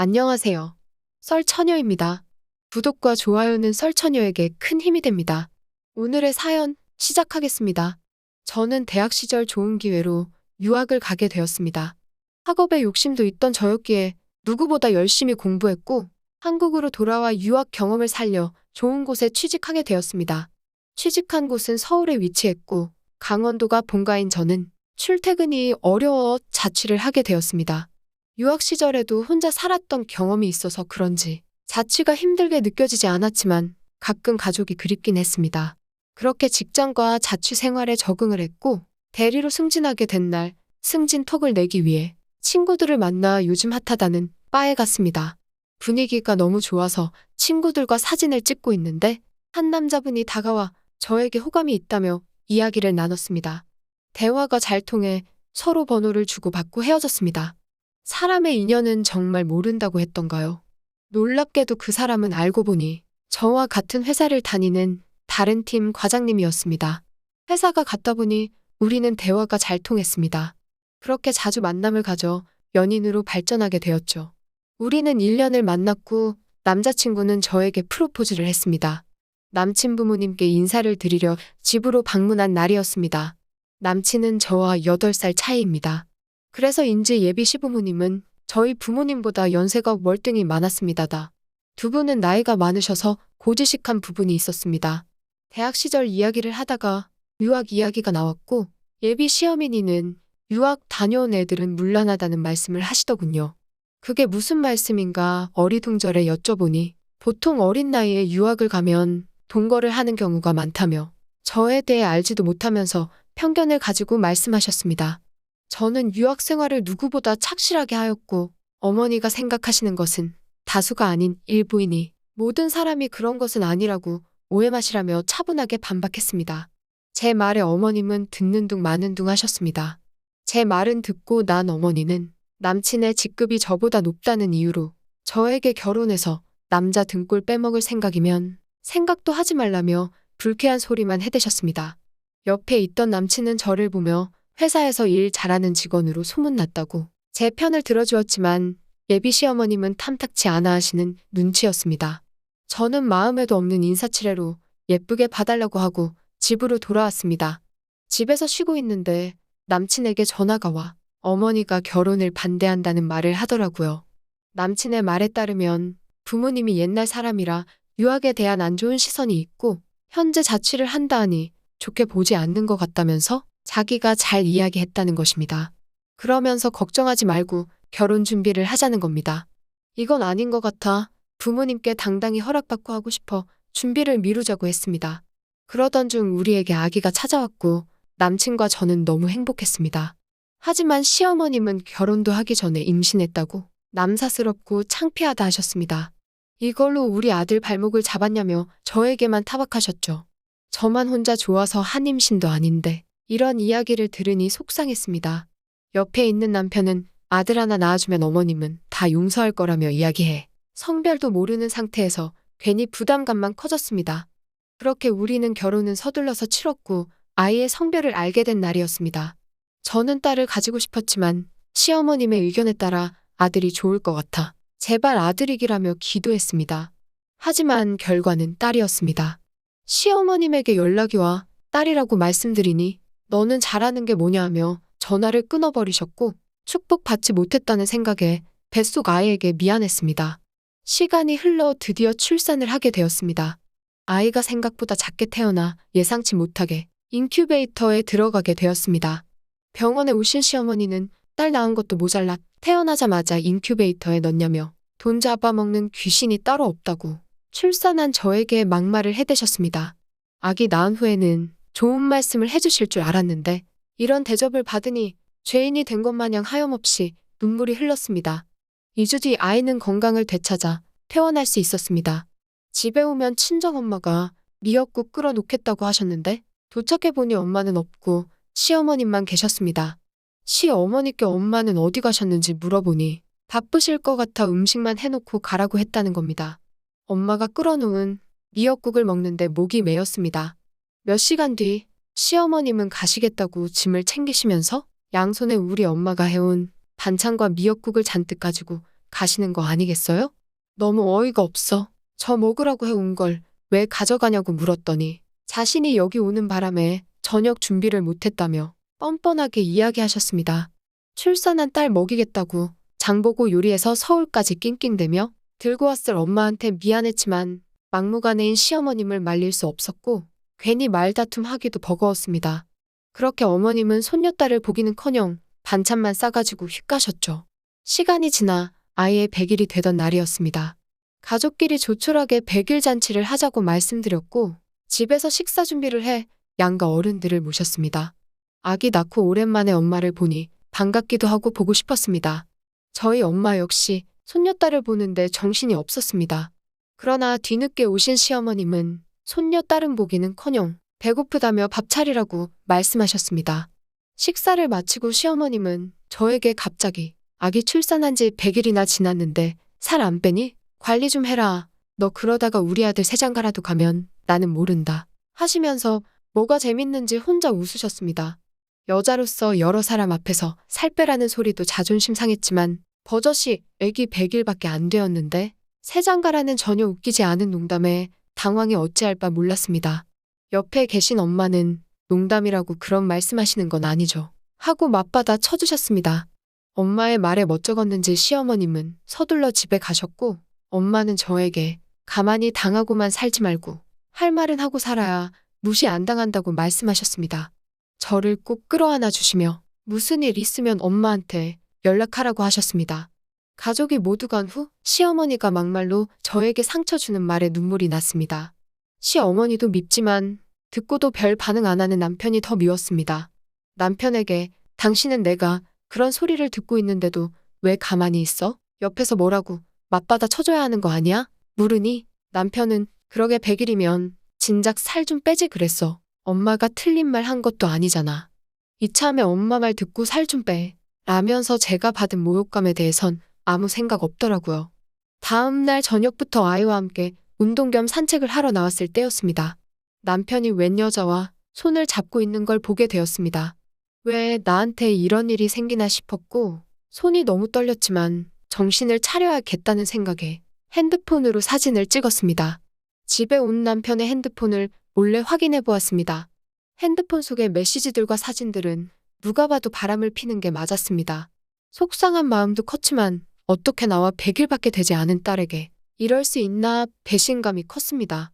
안녕하세요. 썰처녀입니다. 구독과 좋아요는 썰처녀에게 큰 힘이 됩니다. 오늘의 사연 시작하겠습니다. 저는 대학 시절 좋은 기회로 유학을 가게 되었습니다. 학업에 욕심도 있던 저였기에 누구보다 열심히 공부했고 한국으로 돌아와 유학 경험을 살려 좋은 곳에 취직하게 되었습니다. 취직한 곳은 서울에 위치했고 강원도가 본가인 저는 출퇴근이 어려워 자취를 하게 되었습니다. 유학 시절에도 혼자 살았던 경험이 있어서 그런지 자취가 힘들게 느껴지지 않았지만 가끔 가족이 그립긴 했습니다. 그렇게 직장과 자취 생활에 적응을 했고 대리로 승진하게 된 날 승진 톡을 내기 위해 친구들을 만나 요즘 핫하다는 바에 갔습니다. 분위기가 너무 좋아서 친구들과 사진을 찍고 있는데 한 남자분이 다가와 저에게 호감이 있다며 이야기를 나눴습니다. 대화가 잘 통해 서로 번호를 주고받고 헤어졌습니다. 사람의 인연은 정말 모른다고 했던가요? 놀랍게도 그 사람은 알고 보니 저와 같은 회사를 다니는 다른 팀 과장님이었습니다. 회사가 같다 보니 우리는 대화가 잘 통했습니다. 그렇게 자주 만남을 가져 연인으로 발전하게 되었죠. 우리는 1년을 만났고 남자친구는 저에게 프로포즈를 했습니다. 남친 부모님께 인사를 드리려 집으로 방문한 날이었습니다. 남친은 저와 8살 차이입니다. 그래서인지 예비 시부모님은 저희 부모님보다 연세가 월등히 많았습니다다. 두 분은 나이가 많으셔서 고지식한 부분이 있었습니다. 대학 시절 이야기를 하다가 유학 이야기가 나왔고 예비 시어머니는 유학 다녀온 애들은 물란하다는 말씀을 하시더군요. 그게 무슨 말씀인가 어리둥절해 여쭤보니 보통 어린 나이에 유학을 가면 동거를 하는 경우가 많다며 저에 대해 알지도 못하면서 편견을 가지고 말씀하셨습니다. 저는 유학 생활을 누구보다 착실하게 하였고 어머니가 생각하시는 것은 다수가 아닌 일부이니 모든 사람이 그런 것은 아니라고 오해 마시라며 차분하게 반박했습니다. 제 말에 어머님은 듣는 둥 마는 둥 하셨습니다. 제 말은 듣고 난 어머니는 남친의 직급이 저보다 높다는 이유로 저에게 결혼해서 남자 등골 빼먹을 생각이면 생각도 하지 말라며 불쾌한 소리만 해대셨습니다. 옆에 있던 남친은 저를 보며 회사에서 일 잘하는 직원으로 소문났다고 제 편을 들어주었지만 예비 시어머님은 탐탁치 않아 하시는 눈치였습니다. 저는 마음에도 없는 인사치레로 예쁘게 봐달라고 하고 집으로 돌아왔습니다. 집에서 쉬고 있는데 남친에게 전화가 와 어머니가 결혼을 반대한다는 말을 하더라고요. 남친의 말에 따르면 부모님이 옛날 사람이라 유학에 대한 안 좋은 시선이 있고 현재 자취를 한다 하니 좋게 보지 않는 것 같다면서 자기가 잘 이야기했다는 것입니다. 그러면서 걱정하지 말고 결혼 준비를 하자는 겁니다. 이건 아닌 것 같아 부모님께 당당히 허락받고 하고 싶어 준비를 미루자고 했습니다. 그러던 중 우리에게 아기가 찾아왔고 남친과 저는 너무 행복했습니다. 하지만 시어머님은 결혼도 하기 전에 임신했다고 남사스럽고 창피하다 하셨습니다. 이걸로 우리 아들 발목을 잡았냐며 저에게만 타박하셨죠. 저만 혼자 좋아서 한 임신도 아닌데 이런 이야기를 들으니 속상했습니다. 옆에 있는 남편은 아들 하나 낳아주면 어머님은 다 용서할 거라며 이야기해 성별도 모르는 상태에서 괜히 부담감만 커졌습니다. 그렇게 우리는 결혼은 서둘러서 치렀고 아이의 성별을 알게 된 날이었습니다. 저는 딸을 가지고 싶었지만 시어머님의 의견에 따라 아들이 좋을 것 같아 제발 아들이기라며 기도했습니다. 하지만 결과는 딸이었습니다. 시어머님에게 연락이 와 딸이라고 말씀드리니 너는 잘하는 게 뭐냐 하며 전화를 끊어버리셨고 축복받지 못했다는 생각에 뱃속 아이에게 미안했습니다. 시간이 흘러 드디어 출산을 하게 되었습니다. 아이가 생각보다 작게 태어나 예상치 못하게 인큐베이터에 들어가게 되었습니다. 병원에 오신 시어머니는 딸 낳은 것도 모자라 태어나자마자 인큐베이터에 넣냐며 돈 잡아먹는 귀신이 따로 없다고 출산한 저에게 막말을 해대셨습니다. 아기 낳은 후에는 좋은 말씀을 해주실 줄 알았는데 이런 대접을 받으니 죄인이 된 것 마냥 하염없이 눈물이 흘렀습니다. 2주 뒤 아이는 건강을 되찾아 퇴원할 수 있었습니다. 집에 오면 친정엄마가 미역국 끓여 놓겠다고 하셨는데 도착해보니 엄마는 없고 시어머님만 계셨습니다. 시어머니께 엄마는 어디 가셨는지 물어보니 바쁘실 것 같아 음식만 해놓고 가라고 했다는 겁니다. 엄마가 끓여놓은 미역국을 먹는데 목이 메였습니다. 몇 시간 뒤 시어머님은 가시겠다고 짐을 챙기시면서 양손에 우리 엄마가 해온 반찬과 미역국을 잔뜩 가지고 가시는 거 아니겠어요? 너무 어이가 없어. 저 먹으라고 해온 걸 왜 가져가냐고 물었더니 자신이 여기 오는 바람에 저녁 준비를 못했다며 뻔뻔하게 이야기하셨습니다. 출산한 딸 먹이겠다고 장보고 요리해서 서울까지 낑낑대며 들고 왔을 엄마한테 미안했지만 막무가내인 시어머님을 말릴 수 없었고 괜히 말다툼 하기도 버거웠습니다. 그렇게 어머님은 손녀딸을 보기는커녕 반찬만 싸가지고 휙 가셨죠. 시간이 지나 아이의 100일이 되던 날이었습니다. 가족끼리 조촐하게 100일 잔치를 하자고 말씀드렸고 집에서 식사 준비를 해 양가 어른들을 모셨습니다. 아기 낳고 오랜만에 엄마를 보니 반갑기도 하고 보고 싶었습니다. 저희 엄마 역시 손녀딸을 보는데 정신이 없었습니다. 그러나 뒤늦게 오신 시어머님은 손녀 딸은 보기는커녕 배고프다며 밥 차리라고 말씀하셨습니다. 식사를 마치고 시어머님은 저에게 갑자기 아기 출산한 지 100일이나 지났는데 살 안 빼니? 관리 좀 해라. 너 그러다가 우리 아들 세장가라도 가면 나는 모른다. 하시면서 뭐가 재밌는지 혼자 웃으셨습니다. 여자로서 여러 사람 앞에서 살 빼라는 소리도 자존심 상했지만 버젓이 애기 100일밖에 안 되었는데 세장가라는 전혀 웃기지 않은 농담에 당황이 어찌할 바 몰랐습니다. 옆에 계신 엄마는 농담이라고 그런 말씀하시는 건 아니죠. 하고 맞받아 쳐주셨습니다. 엄마의 말에 멋쩍었는지 시어머님은 서둘러 집에 가셨고 엄마는 저에게 가만히 당하고만 살지 말고 할 말은 하고 살아야 무시 안 당한다고 말씀하셨습니다. 저를 꼭 끌어안아 주시며 무슨 일 있으면 엄마한테 연락하라고 하셨습니다. 가족이 모두 간 후 시어머니가 막말로 저에게 상처 주는 말에 눈물이 났습니다. 시어머니도 밉지만 듣고도 별 반응 안 하는 남편이 더 미웠습니다. 남편에게 당신은 내가 그런 소리를 듣고 있는데도 왜 가만히 있어? 옆에서 뭐라고 맞받아 쳐줘야 하는 거 아니야? 물으니 남편은 그러게 100일이면 진작 살 좀 빼지 그랬어. 엄마가 틀린 말 한 것도 아니잖아. 이참에 엄마 말 듣고 살 좀 빼. 라면서 제가 받은 모욕감에 대해선 아무 생각 없더라고요. 다음 날 저녁부터 아이와 함께 운동 겸 산책을 하러 나왔을 때였습니다. 남편이 웬 여자와 손을 잡고 있는 걸 보게 되었습니다. 왜 나한테 이런 일이 생기나 싶었고 손이 너무 떨렸지만 정신을 차려야겠다는 생각에 핸드폰으로 사진을 찍었습니다. 집에 온 남편의 핸드폰을 몰래 확인해 보았습니다. 핸드폰 속의 메시지들과 사진들은 누가 봐도 바람을 피는 게 맞았습니다. 속상한 마음도 컸지만 어떻게 나와 100일밖에 되지 않은 딸에게 이럴 수 있나 배신감이 컸습니다.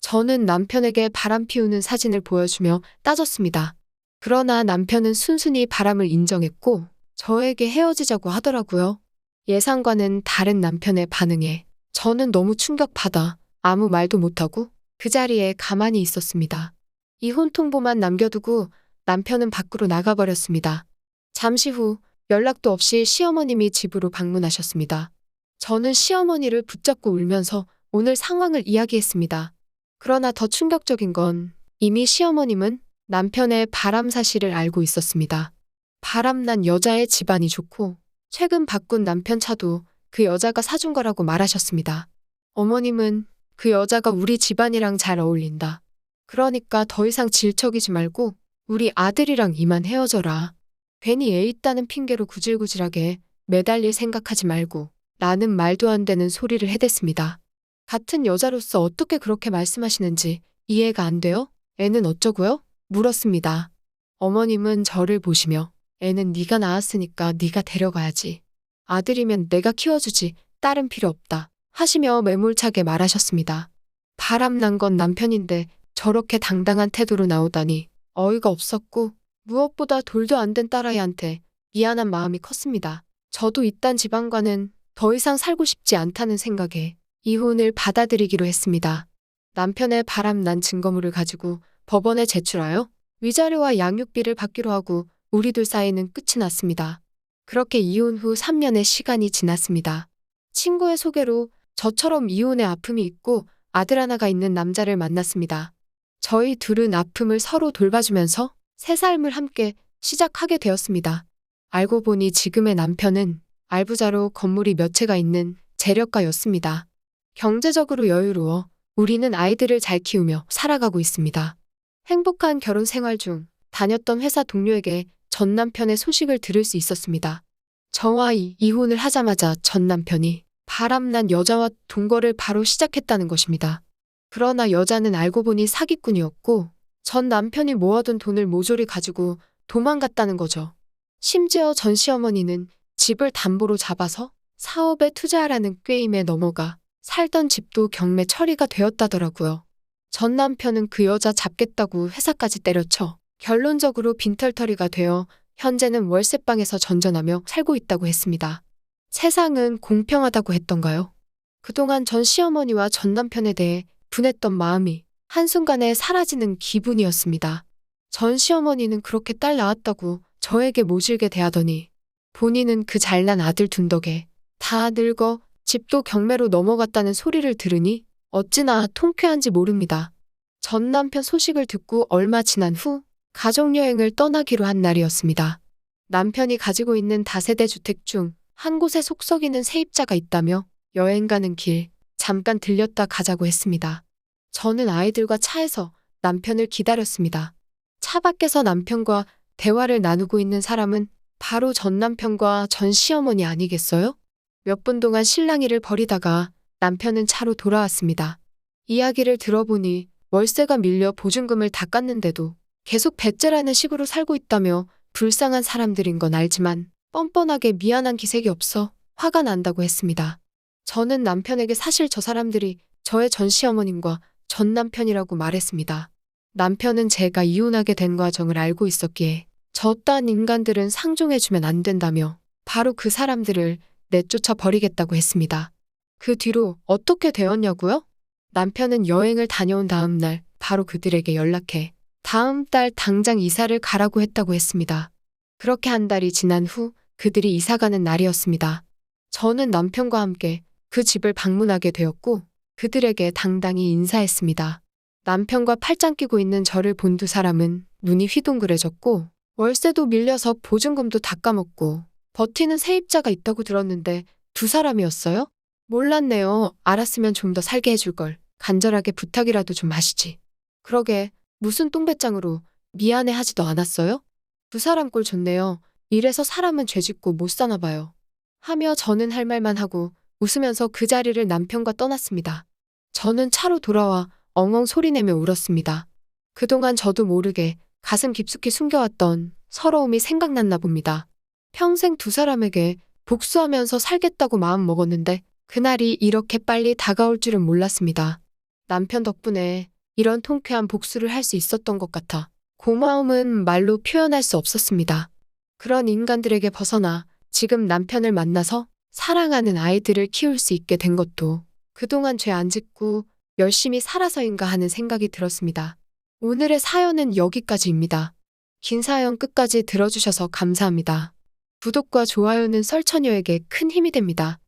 저는 남편에게 바람 피우는 사진을 보여주며 따졌습니다. 그러나 남편은 순순히 바람을 인정했고 저에게 헤어지자고 하더라고요. 예상과는 다른 남편의 반응에 저는 너무 충격받아 아무 말도 못하고 그 자리에 가만히 있었습니다. 이혼 통보만 남겨두고 남편은 밖으로 나가버렸습니다. 잠시 후 연락도 없이 시어머님이 집으로 방문하셨습니다. 저는 시어머니를 붙잡고 울면서 오늘 상황을 이야기했습니다. 그러나 더 충격적인 건 이미 시어머님은 남편의 바람 사실을 알고 있었습니다. 바람난 여자의 집안이 좋고 최근 바꾼 남편 차도 그 여자가 사준 거라고 말하셨습니다. 어머님은 그 여자가 우리 집안이랑 잘 어울린다. 그러니까 더 이상 질척이지 말고 우리 아들이랑 이만 헤어져라. 괜히 애 있다는 핑계로 구질구질하게 매달릴 생각하지 말고 라는 말도 안 되는 소리를 해댔습니다. 같은 여자로서 어떻게 그렇게 말씀하시는지 이해가 안 돼요? 애는 어쩌고요? 물었습니다. 어머님은 저를 보시며 애는 네가 낳았으니까 네가 데려가야지. 아들이면 내가 키워주지 딸은 필요 없다 하시며 매몰차게 말하셨습니다. 바람난 건 남편인데 저렇게 당당한 태도로 나오다니 어이가 없었고 무엇보다 돌도 안 된 딸아이한테 미안한 마음이 컸습니다. 저도 이딴 집안과는 더 이상 살고 싶지 않다는 생각에 이혼을 받아들이기로 했습니다. 남편의 바람난 증거물을 가지고 법원에 제출하여 위자료와 양육비를 받기로 하고 우리 둘 사이는 끝이 났습니다. 그렇게 이혼 후 3년의 시간이 지났습니다. 친구의 소개로 저처럼 이혼의 아픔이 있고 아들 하나가 있는 남자를 만났습니다. 저희 둘은 아픔을 서로 돌봐주면서 새 삶을 함께 시작하게 되었습니다. 알고 보니 지금의 남편은 알부자로 건물이 몇 채가 있는 재력가였습니다. 경제적으로 여유로워 우리는 아이들을 잘 키우며 살아가고 있습니다. 행복한 결혼 생활 중 다녔던 회사 동료에게 전 남편의 소식을 들을 수 있었습니다. 저와 이- 이혼을 하자마자 전 남편이 바람난 여자와 동거를 바로 시작했다는 것입니다. 그러나 여자는 알고 보니 사기꾼이었고 전 남편이 모아둔 돈을 모조리 가지고 도망갔다는 거죠. 심지어 전 시어머니는 집을 담보로 잡아서 사업에 투자하라는 꾀임에 넘어가 살던 집도 경매 처리가 되었다더라고요. 전 남편은 그 여자 잡겠다고 회사까지 때려쳐 결론적으로 빈털터리가 되어 현재는 월세방에서 전전하며 살고 있다고 했습니다. 세상은 공평하다고 했던가요? 그동안 전 시어머니와 전 남편에 대해 분했던 마음이 한순간에 사라지는 기분이었습니다. 전 시어머니는 그렇게 딸 낳았다고 저에게 모질게 대하더니 본인은 그 잘난 아들 둔 덕에 다 늙어 집도 경매로 넘어갔다는 소리를 들으니 어찌나 통쾌한지 모릅니다. 전 남편 소식을 듣고 얼마 지난 후 가족여행을 떠나기로 한 날이었습니다. 남편이 가지고 있는 다세대 주택 중 한 곳에 속썩이는 세입자가 있다며 여행 가는 길 잠깐 들렸다 가자고 했습니다. 저는 아이들과 차에서 남편을 기다렸습니다. 차 밖에서 남편과 대화를 나누고 있는 사람은 바로 전 남편과 전 시어머니 아니겠어요? 몇 분 동안 실랑이를 벌이다가 남편은 차로 돌아왔습니다. 이야기를 들어보니 월세가 밀려 보증금을 다 깠는데도 계속 배째라는 식으로 살고 있다며 불쌍한 사람들인 건 알지만 뻔뻔하게 미안한 기색이 없어 화가 난다고 했습니다. 저는 남편에게 사실 저 사람들이 저의 전 시어머님과 전 남편이라고 말했습니다. 남편은 제가 이혼하게 된 과정을 알고 있었기에 저 따한 인간들은 상종해주면 안 된다며 바로 그 사람들을 내쫓아 버리겠다고 했습니다. 그 뒤로 어떻게 되었냐고요? 남편은 여행을 다녀온 다음 날 바로 그들에게 연락해 다음 달 당장 이사를 가라고 했다고 했습니다. 그렇게 한 달이 지난 후 그들이 이사 가는 날이었습니다. 저는 남편과 함께 그 집을 방문하게 되었고 그들에게 당당히 인사했습니다. 남편과 팔짱 끼고 있는 저를 본 두 사람은 눈이 휘둥그레졌고 월세도 밀려서 보증금도 다 까먹고 버티는 세입자가 있다고 들었는데 두 사람이었어요? 몰랐네요. 알았으면 좀 더 살게 해줄 걸. 간절하게 부탁이라도 좀 하시지. 그러게 무슨 똥배짱으로 미안해 하지도 않았어요? 두 사람 꼴 좋네요. 이래서 사람은 죄짓고 못 사나 봐요. 하며 저는 할 말만 하고 웃으면서 그 자리를 남편과 떠났습니다. 저는 차로 돌아와 엉엉 소리내며 울었습니다. 그동안 저도 모르게 가슴 깊숙이 숨겨왔던 서러움이 생각났나 봅니다. 평생 두 사람에게 복수하면서 살겠다고 마음 먹었는데 그날이 이렇게 빨리 다가올 줄은 몰랐습니다. 남편 덕분에 이런 통쾌한 복수를 할 수 있었던 것 같아 고마움은 말로 표현할 수 없었습니다. 그런 인간들에게 벗어나 지금 남편을 만나서 사랑하는 아이들을 키울 수 있게 된 것도 그동안 죄 안 짓고 열심히 살아서인가 하는 생각이 들었습니다. 오늘의 사연은 여기까지입니다. 긴 사연 끝까지 들어주셔서 감사합니다. 구독과 좋아요는 썰처녀에게 큰 힘이 됩니다.